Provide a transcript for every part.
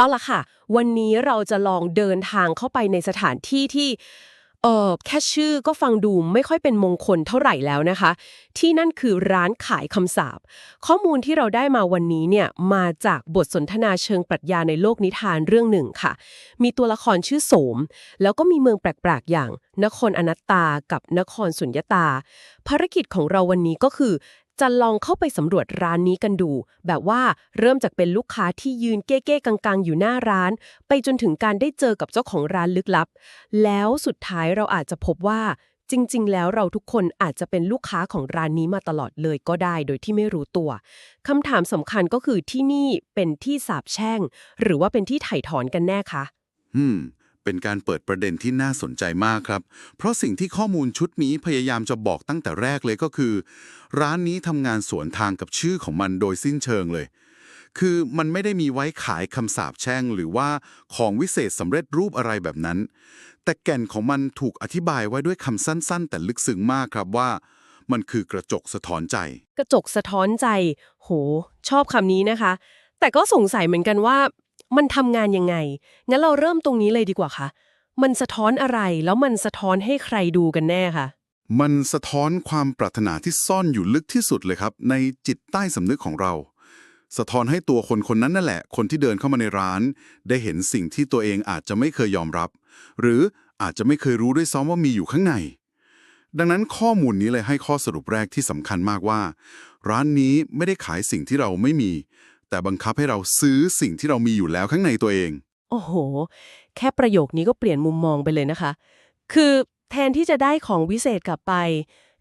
เอาละค่ะ วันนี้เราจะลองเดินทางเข้าไปในสถานที่ที่เออแค่ชื่อก็ฟังดูไม่ค่อยเป็นมงคลเท่าไหร่แล้วนะคะ ที่นั่นคือร้านขายคำสาปข้อมูลที่เราได้มาวันนี้เนี่ยมาจากบทสนทนาเชิงปรัชญาในโลกนิทานเรื่องหนึ่งค่ะ มีตัวละครชื่อโสม แล้วก็มีเมืองแปลกๆอย่าง นครอนัตตากับนครสุญญตา ภารกิจของเราวันนี้ก็คือ จะลองเข้าไปสำรวจร้านนี้กันดู แบบว่าเริ่มจากเป็นลูกค้าที่ยืนเก้ๆกังๆ อยู่หน้าร้าน ไปจนถึงการได้เจอกับเจ้าของร้านลึกลับ แล้วสุดท้ายเราอาจจะพบว่า จริง ๆ แล้วเราทุกคนอาจจะเป็นลูกค้าของร้านนี้มาตลอดเลยก็ได้โดยที่ไม่รู้ตัวคำถามสำคัญก็คือที่นี่เป็นที่สาบแช่ง หรือว่าเป็นที่ไถ่ถอนกันแน่คะ อืม เป็นการเปิดประเด็นที่น่าสนใจมากครับ เพราะสิ่งที่ข้อมูลชุดนี้พยายามจะบอกตั้งแต่แรกเลยก็คือ ร้านนี้ทำงานสวนทางกับชื่อของมันโดยสิ้นเชิงเลย คือมันไม่ได้มีไว้ขายคำสาปแช่ง หรือว่าของวิเศษสำเร็จรูปอะไรแบบนั้น แต่แก่นของมันถูกอธิบายไว้ด้วยคำสั้น ๆ แต่ลึกซึ้งมากครับว่ามันคือกระจกสะท้อนใจ กระจกสะท้อนใจ โห ชอบคำนี้นะคะ แต่ก็สงสัยเหมือนกันว่า มันทำงานยังไง งั้นเราเริ่มตรงนี้เลยดีกว่าค่ะ มันสะท้อนอะไรแล้วมันสะท้อนให้ใครดูกันแน่คะมันสะท้อนความปรารถนาที่ซ่อนอยู่ลึกที่สุดเลยครับ ในจิตใต้สำนึกของเรา สะท้อนให้ตัวคนคนนั้นนั่นแหละ คนที่เดินเข้ามาในร้าน ได้เห็นสิ่งที่ตัวเองอาจจะไม่เคยยอมรับ หรืออาจจะไม่เคยรู้ด้วยซ้ำว่ามีอยู่ข้างใน ดังนั้นข้อมูลนี้เลยให้ข้อสรุปแรกที่สำคัญมากว่า ร้านนี้ไม่ได้ขายสิ่งที่เราไม่มี แต่บังคับให้เราซื้อสิ่งที่เรามีอยู่แล้วข้างในตัวเอง โอ้โห แค่ประโยคนี้ก็เปลี่ยนมุมมองไปเลยนะคะ คือแทนที่จะได้ของวิเศษกลับไป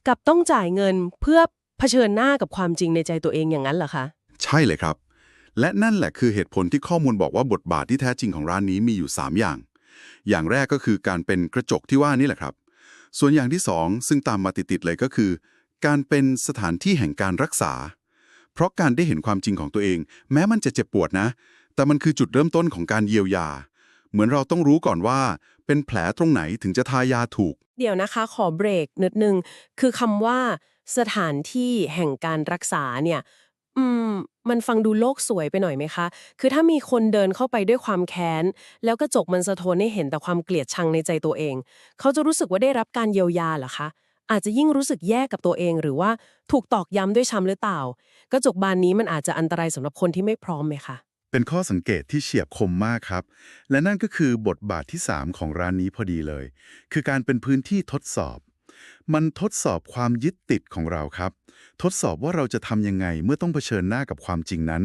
กลับต้องจ่ายเงินเพื่อเผชิญหน้ากับความจริงในใจตัวเองอย่างนั้นเหรอคะ ใช่เลยครับ และนั่นแหละคือเหตุผลที่ข้อมูลบอกว่าบทบาทที่แท้จริงของร้านนี้มีอยู่ 3 อย่าง อย่างแรกก็คือการเป็นกระจกที่ว่านี่แหละครับ ส่วนอย่างที่สองซึ่งตามมาติดๆเลยก็คือ การเป็นสถานที่แห่งการรักษา เพราะการได้เห็นความจริงของตัวเอง แม้มันจะเจ็บปวดนะ แต่มันคือจุดเริ่มต้นของการเยียวยา เหมือนเราต้องรู้ก่อนว่า เป็นแผลตรงไหนถึงจะทายาถูก เดี๋ยวนะคะ ขอเบรกนิดนึง คือคำว่าสถานที่แห่งการรักษาเนี่ยอืมมันฟังดูโลกสวยไปหน่อยไหมคะ คือถ้ามีคนเดินเข้าไปด้วยความแค้น แล้วกระจกมันสะท้อนให้เห็นแต่ความเกลียดชังในใจตัวเอง เขาจะรู้สึกว่าได้รับการเยียวยาเหรอคะ อาจจะยิ่งรู้สึกแย่กับตัวเอง หรือว่าถูกตอกย้ำด้วยช้ำหรือเปล่ากระจกบานนี้มันอาจจะอันตรายสำหรับคนที่ไม่พร้อมไหมคะเป็นข้อสังเกตที่เฉียบคมมากครับ และนั่นก็คือบทบาทที่ 3 ของร้านนี้พอดีเลย คือการเป็นพื้นที่ทดสอบ มันทดสอบความยึดติดของเราครับ ทดสอบว่าเราจะทำยังไงเมื่อต้องเผชิญหน้ากับความจริงนั้น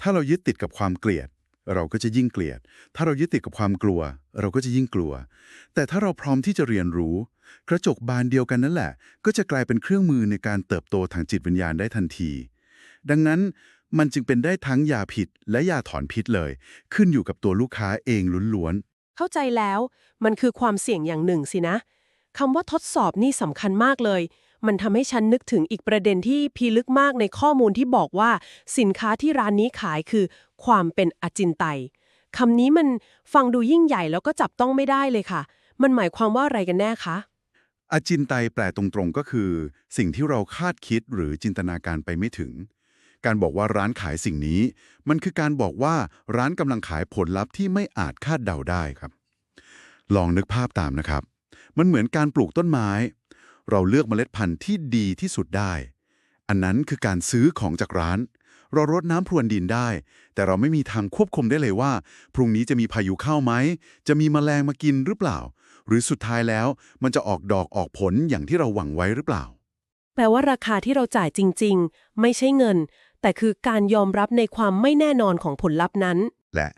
ถ้าเรายึดติดกับความเกลียด เราก็จะยิ่งเกลียด ถ้าเรายึดติดกับความกลัว เราก็จะยิ่งกลัว แต่ถ้าเราพร้อมที่จะเรียนรู้ กระจกบานเดียวกันนั่นแหละ ก็จะกลายเป็นเครื่องมือในการเติบโตทางจิตวิญญาณได้ทันที ดังนั้นมันจึงเป็นได้ทั้งยาผิดและยาถอนพิษเลย ขึ้นอยู่กับตัวลูกค้าเองล้วนๆ เข้าใจแล้ว มันคือความเสี่ยงอย่างหนึ่งสินะคำว่าทดสอบนี่สำคัญมากเลย มันทำให้ฉันนึกถึงอีกประเด็นที่พีลึกมากในข้อมูลที่บอกว่า สินค้าที่ร้านนี้ขายคือ ความเป็นอจินไตยคำนี้มันฟังดูยิ่งใหญ่แล้วก็จับต้องไม่ได้เลยค่ะ มันหมายความว่าอะไรกันแน่คะอจินไตยแปลตรงๆก็คือ สิ่งที่เราคาดคิดหรือจินตนาการไปไม่ถึง การบอกว่าร้านขายสิ่งนี้ มันคือการบอกว่าร้านกำลังขายผลลัพธ์ที่ไม่อาจคาดเดาได้ครับ ลองนึกภาพตามนะครับ มันเหมือนการปลูกต้นไม้ เราเลือกเมล็ดพันธุ์ที่ดีที่สุดได้ อันนั้นคือการซื้อของจากร้าน เรารดน้ำพรวนดินได้ แต่เราไม่มีทางควบคุมได้เลยว่า พรุ่งนี้จะมีพายุเข้าไหม จะมีแมลงมากินหรือเปล่า หรือสุดท้ายแล้วมันจะออกดอกออกผลอย่างที่เราหวังไว้หรือเปล่า แปลว่าราคาที่เราจ่ายจริง ๆ ไม่ใช่เงิน แต่คือการยอมรับในความไม่แน่นอนของผลลัพธ์นั้น และ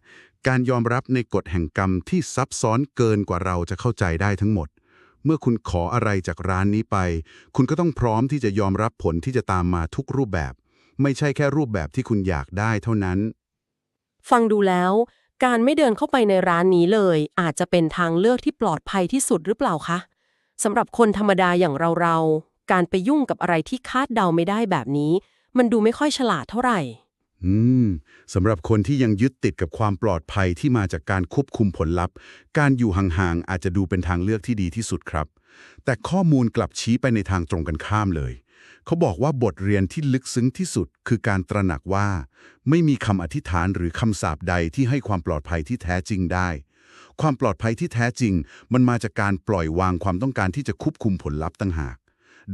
การยอมรับในกฎแห่งกรรมที่ซับซ้อนเกินกว่าเราจะเข้าใจได้ทั้งหมด เมื่อคุณขออะไรจากร้านนี้ไป คุณก็ต้องพร้อมที่จะยอมรับผลที่จะตามมาทุกรูปแบบ ไม่ใช่แค่รูปแบบที่คุณอยากได้เท่านั้น ฟังดูแล้ว การไม่เดินเข้าไปในร้านนี้เลย อาจจะเป็นทางเลือกที่ปลอดภัยที่สุดหรือเปล่าคะสำหรับคนธรรมดาอย่างเราๆ การไปยุ่งกับอะไรที่คาดเดาไม่ได้แบบนี้ มันดูไม่ค่อยฉลาดเท่าไหร่ อืมสำหรับคนที่ยังยึดติดกับความปลอดภัยที่มาจากการควบคุมผลลัพธ์ การอยู่ห่างๆอาจจะดูเป็นทางเลือกที่ดีที่สุดครับ แต่ข้อมูลกลับชี้ไปในทางตรงกันข้ามเลย เขาบอกว่าบทเรียนที่ลึกซึ้งที่สุดคือการตระหนักว่า ไม่มีคำอธิษฐานหรือคำสาปใดที่ให้ความปลอดภัยที่แท้จริงได้ ความปลอดภัยที่แท้จริง มันมาจากการปล่อยวางความต้องการที่จะควบคุมผลลัพธ์ต่างหาก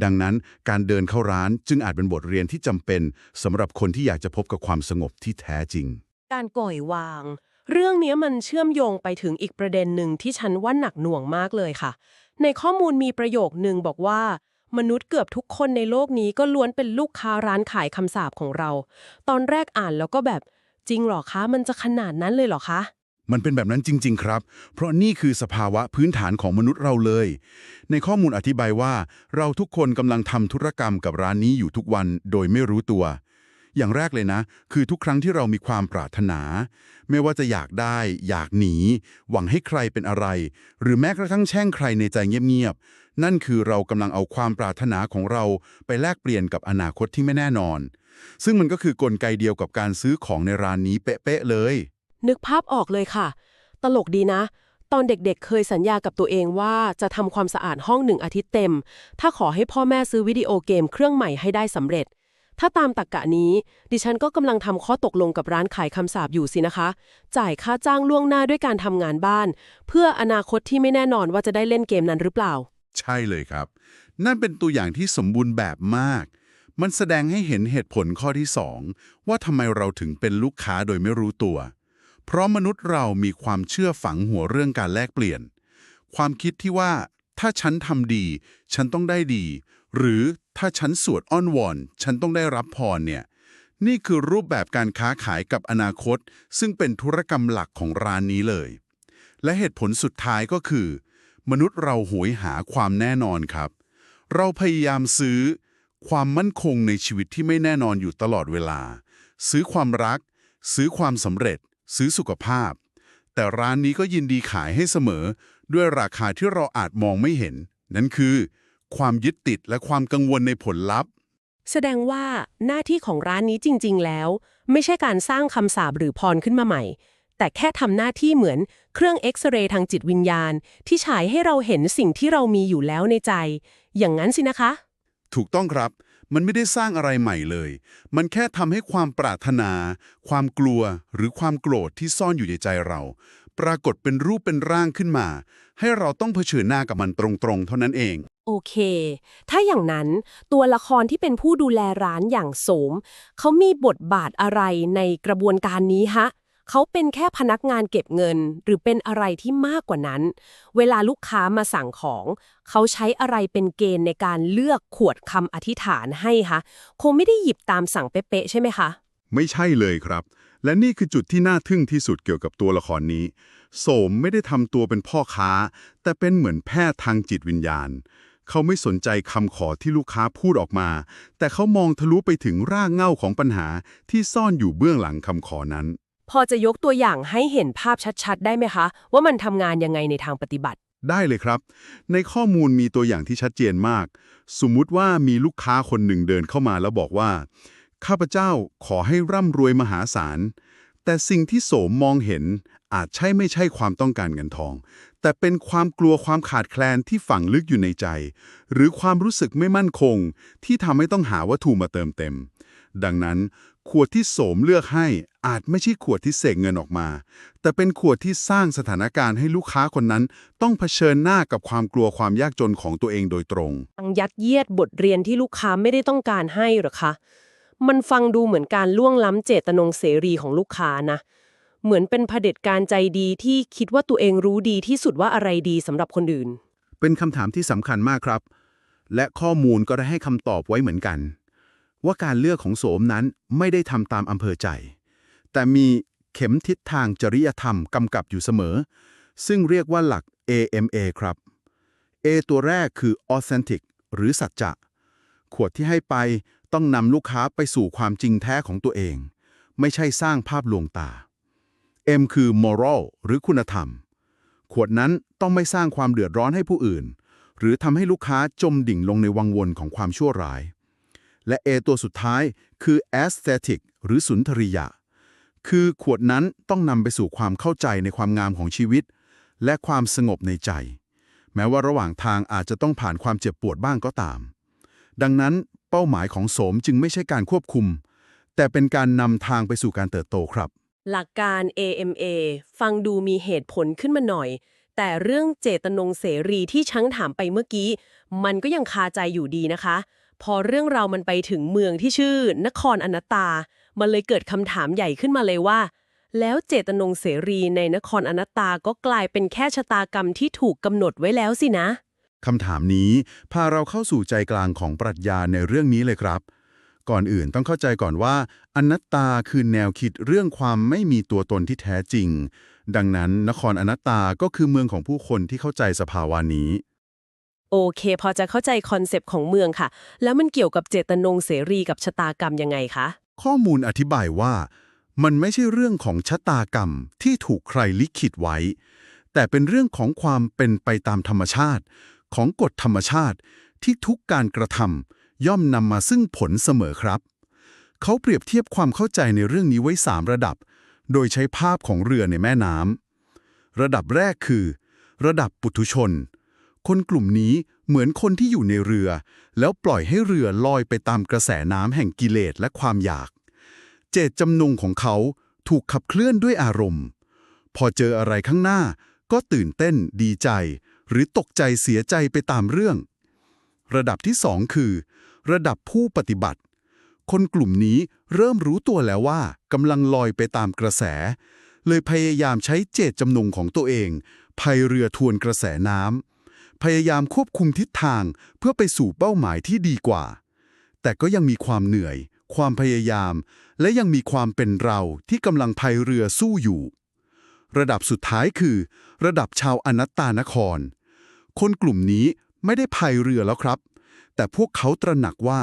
ดังนั้นการเดินเข้าร้านจึงอาจเป็นบทเรียนที่จำเป็นสำหรับคนที่อยากจะพบกับความสงบที่แท้จริง การก่อยวาง เรื่องนี้มันเชื่อมโยงไปถึงอีกประเด็นหนึ่งที่ฉันว่าหนักหน่วงมากเลยค่ะ ในข้อมูลมีประโยคหนึ่งบอกว่า มนุษย์เกือบทุกคนในโลกนี้ก็ล้วนเป็นลูกค้าร้านขายคำสาปของเรา ตอนแรกอ่านแล้วก็แบบจริงหรอคะ มันจะขนาดนั้นเลยเหรอคะ มันเป็นแบบนั้นจริง ๆ ครับ เพราะนี่คือสภาวะพื้นฐานของมนุษย์เราเลย ในข้อมูลอธิบายว่า เราทุกคนกำลังทำธุรกรรมกับร้านนี้อยู่ทุกวันโดยไม่รู้ตัว อย่างแรกเลยนะ คือทุกครั้งที่เรามีความปรารถนา ไม่ว่าจะอยากได้ อยากหนี หวังให้ใครเป็นอะไร หรือแม้กระทั่งแช่งใครในใจเงียบๆนั่นคือเรากำลังเอาความปรารถนาของเราไปแลกเปลี่ยนกับอนาคตที่ไม่แน่นอน ซึ่งมันก็คือกลไกเดียวกับการซื้อของในร้านนี้เป๊ะๆเลย นึกภาพออกเลยค่ะ ตลกดีนะตอนเด็กๆ เคยสัญญากับตัวเองว่าจะทำความสะอาดห้องหนึ่งอาทิตย์เต็ม ถ้าขอให้พ่อแม่ซื้อวิดีโอเกมเครื่องใหม่ให้ได้สำเร็จ ถ้าตามตรกกะนี้ ดิฉันก็กำลังทำข้อตกลงกับร้านขายคำสาปอยู่สินะคะ จ่ายค่าจ้างล่วงหน้าด้วยการทำงานบ้าน เพื่ออนาคตที่ไม่แน่นอนว่าจะได้เล่นเกมนั้นหรือเปล่า ใช่เลยครับ นั่นเป็นตัวอย่างที่สมบูรณ์แบบมาก มันแสดงให้เห็นเหตุผลข้อที่2ว่าทำไมเราถึงเป็นลูกค้าโดยไม่รู้ตัว เพราะมนุษย์เรามีความเชื่อฝังหัวเรื่องการแลกเปลี่ยน ความคิดที่ว่าถ้าฉันทำดี ฉันต้องได้ดี หรือ ถ้าฉันสวดอ้อนวอน ฉันต้องได้รับพรเนี่ย นี่คือรูปแบบการค้าขายกับอนาคต ซึ่งเป็นธุรกรรมหลักของร้านนี้เลย และเหตุผลสุดท้ายก็คือ มนุษย์เราหวยหาความแน่นอนครับ เราพยายามซื้อ ความมั่นคงในชีวิตที่ไม่แน่นอนอยู่ตลอดเวลา ซื้อความรัก ซื้อความสำเร็จ ซื้อสุขภาพ แต่ร้านนี้ก็ยินดีขายให้เสมอ ด้วยราคาที่เราอาจมองไม่เห็น นั่นคือ ความยึดติดและความกังวลในผลลัพธ์ แสดงว่าหน้าที่ของร้านนี้จริง ๆ แล้ว ไม่ใช่การสร้างคำสาปหรือพรขึ้นมาใหม่ แต่แค่ทำหน้าที่เหมือนเครื่องเอ็กซเรย์ทางจิตวิญญาณ ที่ฉายให้เราเห็นสิ่งที่เรามีอยู่แล้วในใจ อย่างนั้นสินะคะ ถูกต้องครับ มันไม่ได้สร้างอะไรใหม่เลย มันแค่ทำให้ความปรารถนา ความกลัว หรือความโกรธที่ซ่อนอยู่ในใจเรา ปรากฏเป็นรูปเป็นร่างขึ้นมา ให้เราต้องเผชิญหน้ากับมันตรงๆ เท่านั้นเอง โอเค ถ้าอย่างนั้นตัวละครที่เป็นผู้ดูแลร้านอย่างโสม เขามีบทบาทอะไรในกระบวนการนี้ฮะ เขาเป็นแค่พนักงานเก็บเงิน หรือเป็นอะไรที่มากกว่านั้น เวลาลูกค้ามาสั่งของ เขาใช้อะไรเป็นเกณฑ์ในการเลือกขวดคำอธิษฐานให้คะ คงไม่ได้หยิบตามสั่งเป๊ะๆใช่ไหมคะ ไม่ใช่เลยครับ และนี่คือจุดที่น่าทึ่งที่สุดเกี่ยวกับตัวละครนี้ โสมไม่ได้ทำตัวเป็นพ่อค้า แต่เป็นเหมือนแพทย์ทางจิตวิญญาณ เขาไม่สนใจคำขอที่ลูกค้าพูดออกมา แต่เขามองทะลุไปถึงรากเหง้าของปัญหาที่ซ่อนอยู่เบื้องหลังคำขอนั้น พอจะยกตัวอย่างให้เห็นภาพชัดๆ ได้ไหมคะ ว่ามันทำงานยังไงในทางปฏิบัติ ได้เลยครับ ในข้อมูลมีตัวอย่างที่ชัดเจนมาก สมมุติว่ามีลูกค้าคนหนึ่งเดินเข้ามาแล้วบอกว่า ข้าพเจ้าขอให้ร่ำรวยมหาศาล แต่สิ่งที่โสมมองเห็นอาจใช่ไม่ใช่ความต้องการเงินทอง แต่เป็นความกลัวความขาดแคลนที่ฝังลึกอยู่ในใจ หรือความรู้สึกไม่มั่นคง ที่ทำให้ต้องหาวัตถุมาเติมเต็ม ดังนั้น ขวดที่โสมเลือกให้อาจไม่ใช่ขวดที่เสกเงินออกมา แต่เป็นขวดที่สร้างสถานการณ์ให้ลูกค้าคนนั้น ต้องเผชิญหน้ากับความกลัวความยากจนของตัวเองโดยตรง ยัดเยียดบทเรียนที่ลูกค้าไม่ได้ต้องการให้หรอคะ มันฟังดูเหมือนการล่วงล้ำเจตนงเสรีของลูกค้านะ เหมือนเป็นเผด็จการใจดีที่คิดว่าตัวเองรู้ดีที่สุดว่าอะไรดีสำหรับคนอื่น เป็นคำถามที่สำคัญมากครับ และข้อมูลก็ได้ให้คำตอบไว้เหมือนกัน ว่าการเลือกของโสมนั้นไม่ได้ทำตามอำเภอใจ แต่มีเข็มทิศทางจริยธรรมกำกับอยู่เสมอ ซึ่งเรียกว่าหลัก AMA ครับ A ตัวแรกคือ authentic หรือสัจจะ ขวดที่ให้ไป ต้องนำลูกค้าไปสู่ความจริงแท้ของตัวเอง ไม่ใช่สร้างภาพลวงตา M คือ moral หรือคุณธรรม ขวดนั้นต้องไม่สร้างความเดือดร้อนให้ผู้อื่น หรือทำให้ลูกค้าจมดิ่งลงในวังวนของความชั่วร้าย และ A ตัวสุดท้ายคือ aesthetic หรือสุนทรียะ คือขวดนั้นต้องนำไปสู่ความเข้าใจในความงามของชีวิต และความสงบในใจ แม้ว่าระหว่างทางอาจจะต้องผ่านความเจ็บปวดบ้างก็ตาม ดังนั้น เป้าหมายของโสมจึงไม่ใช่การควบคุม แต่เป็นการนำทางไปสู่การเติบโตครับ หลักการ AMA ฟังดูมีเหตุผลขึ้นมาหน่อย แต่เรื่องเจตนงเสรีที่ช้างถามไปเมื่อกี้ มันก็ยังคาใจอยู่ดีนะคะ พอเรื่องเรามันไปถึงเมืองที่ชื่อ นครอนัตตา มันเลยเกิดคำถามใหญ่ขึ้นมาเลยว่า แล้วเจตนงเสรีในนครอนัตตาก็กลายเป็นแค่ชะตากรรมที่ถูกกำหนดไว้แล้วสินะ คำถามนี้พาเราเข้าสู่ใจกลางของปรัชญาในเรื่องนี้เลยครับ ก่อนอื่นต้องเข้าใจก่อนว่า อนัตตาคือแนวคิดเรื่องความไม่มีตัวตนที่แท้จริง ดังนั้นนครอนัตตาก็คือเมืองของผู้คนที่เข้าใจสภาวะนี้ โอเค พอจะเข้าใจคอนเซปต์ของเมืองค่ะ แล้วมันเกี่ยวกับเจตนงเสรีกับชะตากรรมยังไงคะ ข้อมูลอธิบายว่า มันไม่ใช่เรื่องของชะตากรรมที่ถูกใครลิขิตไว้ แต่เป็นเรื่องของความเป็นไปตามธรรมชาติ ของกฎธรรมชาติที่ทุกการกระทำย่อมนำมาซึ่งผลเสมอครับ เขาเปรียบเทียบความเข้าใจในเรื่องนี้ไว้ 3 ระดับ โดยใช้ภาพของเรือในแม่น้ำระดับแรกคือ ระดับปุถุชน คนกลุ่มนี้เหมือนคนที่อยู่ในเรือ แล้วปล่อยให้เรือลอยไปตามกระแสน้ำแห่งกิเลสและความอยาก เจตจำนงของเขาถูกขับเคลื่อนด้วยอารมณ์ พอเจออะไรข้างหน้าก็ตื่นเต้นดีใจ หรือตกใจเสียใจไปตามเรื่อง ระดับที่สองคือ ระดับผู้ปฏิบัติ คนกลุ่มนี้เริ่มรู้ตัวแล้วว่ากำลังลอยไปตามกระแส เลยพยายามใช้เจตจำนงของตัวเองพายเรือทวนกระแสน้ำพยายามควบคุมทิศทางเพื่อไปสู่เป้าหมายที่ดีกว่า แต่ก็ยังมีความเหนื่อย ความพยายาม และยังมีความเป็นเราที่กำลังพายเรือสู้อยู่ ระดับสุดท้ายคือ ระดับชาวอนัตตานคร คนกลุ่มนี้ไม่ได้พายเรือแล้วครับ แต่พวกเขาตระหนักว่า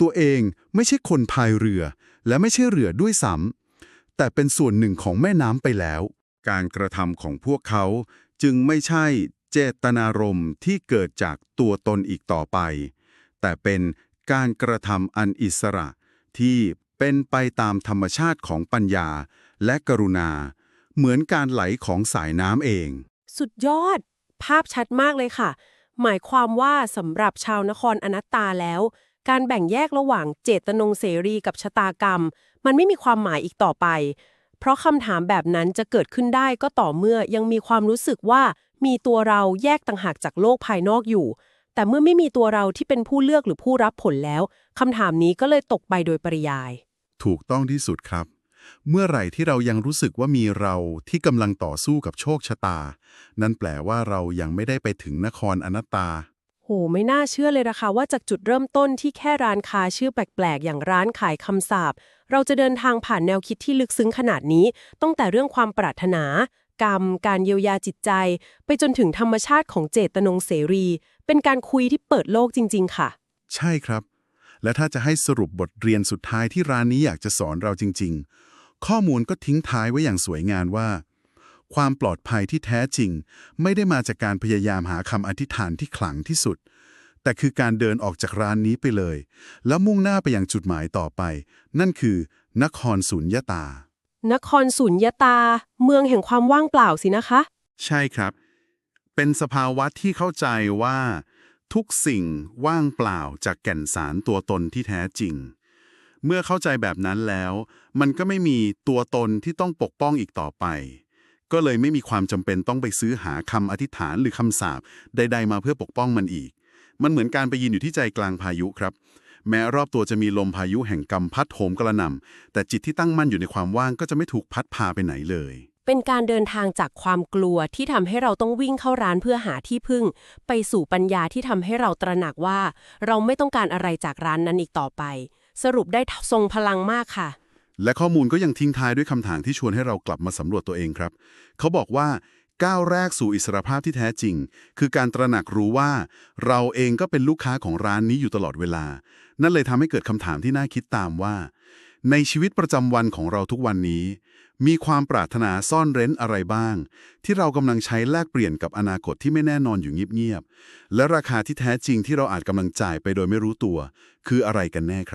ตัวเองไม่ใช่คนพายเรือ และไม่ใช่เรือด้วยซ้ำแต่เป็นส่วนหนึ่งของแม่น้ำไปแล้ว การกระทำของพวกเขาจึงไม่ใช่เจตนารมณ์ที่เกิดจากตัวตนอีกต่อไป แต่เป็นการกระทำอันอิสระที่เป็นไปตามธรรมชาติของปัญญาและกรุณา เหมือนการไหลของสายน้ำเอง สุดยอด ภาพชัดมากเลยค่ะ หมายความว่าสำหรับชาวนครอนัตตาแล้ว การแบ่งแยกระหว่างเจตนงเสรีกับชะตากรรม มันไม่มีความหมายอีกต่อไป เพราะคำถามแบบนั้นจะเกิดขึ้นได้ก็ต่อเมื่อยังมีความรู้สึกว่ามีตัวเราแยกต่างหากจากโลกภายนอกอยู่ แต่เมื่อไม่มีตัวเราที่เป็นผู้เลือกหรือผู้รับผลแล้วคำถามนี้ก็เลยตกไปโดยปริยาย ถูกต้องที่สุดครับ เมื่อไหร่ที่เรายังรู้สึกว่ามีเราที่กำลังต่อสู้กับโชคชะตา นั่นแปลว่าเรายังไม่ได้ไปถึงนครอนัตตา โห ไม่น่าเชื่อเลยนะคะว่าจากจุดเริ่มต้นที่แค่ร้านค้าชื่อแปลกๆ อย่างร้านขายคำสาปเราจะเดินทางผ่านแนวคิดที่ลึกซึ้งขนาดนี้ ตั้งแต่เรื่องความปรารถนา กรรม การเยียวยาจิตใจ ไปจนถึงธรรมชาติของเจตนงเสรี เป็นการคุยที่เปิดโลกจริง ๆ ค่ะ ใช่ครับ และถ้าจะให้สรุปบทเรียนสุดท้ายที่ร้านนี้อยากจะสอนเราจริง ๆ ข้อมูลก็ทิ้งท้ายไว้อย่างสวยงามว่า ความปลอดภัยที่แท้จริง ไม่ได้มาจากการพยายามหาคำอธิษฐานที่ขลังที่สุด แต่คือการเดินออกจากร้านนี้ไปเลย แล้วมุ่งหน้าไปยังจุดหมายต่อไป นั่นคือ นครสุญญตา นครสุญญตา เมืองแห่งความว่างเปล่าสินะคะ ใช่ครับ เป็นสภาวะที่เข้าใจว่า ทุกสิ่งว่างเปล่าจากแก่นสารตัวตนที่แท้จริง เมื่อเข้าใจแบบนั้นแล้ว มันก็ไม่มีตัวตนที่ต้องปกป้องอีกต่อไป ก็เลยไม่มีความจำเป็นต้องไปซื้อหาคำอธิษฐานหรือคำสาปใด ๆ มาเพื่อปกป้องมันอีก มันเหมือนการไปยืนอยู่ที่ใจกลางพายุครับ แม้รอบตัวจะมีลมพายุแห่งกรรมพัดโหมกระหน่ำแต่จิตที่ตั้งมั่นอยู่ในความว่างก็จะไม่ถูกพัดพาไปไหนเลยเป็นการเดินทางจากความกลัวที่ทำให้เราต้องวิ่งเข้าร้านเพื่อหาที่พึ่ง ไปสู่ปัญญาที่ทำให้เราตระหนักว่า เราไม่ต้องการอะไรจากร้านนั้นอีกต่อไป สรุปได้ทรงพลังมากค่ะ และข้อมูลก็ยังทิ้งท้ายด้วยคำถามที่ชวนให้เรากลับมาสำรวจตัวเองครับ เขาบอกว่าก้าวแรกสู่อิสรภาพที่แท้จริง คือการตระหนักรู้ว่า เราเองก็เป็นลูกค้าของร้านนี้อยู่ตลอดเวลา นั่นเลยทำให้เกิดคำถามที่น่าคิดตามว่า ในชีวิตประจำวันของเราทุกวันนี้ มีความปรารถนาซ่อนเร้นอะไรบ้าง ที่เรากำลังใช้แลกเปลี่ยนกับอนาคตที่ไม่แน่นอนอยู่เงียบๆและราคาที่แท้จริงที่เราอาจกำลังจ่ายไปโดยไม่รู้ตัว คืออะไรกันแน่ครับ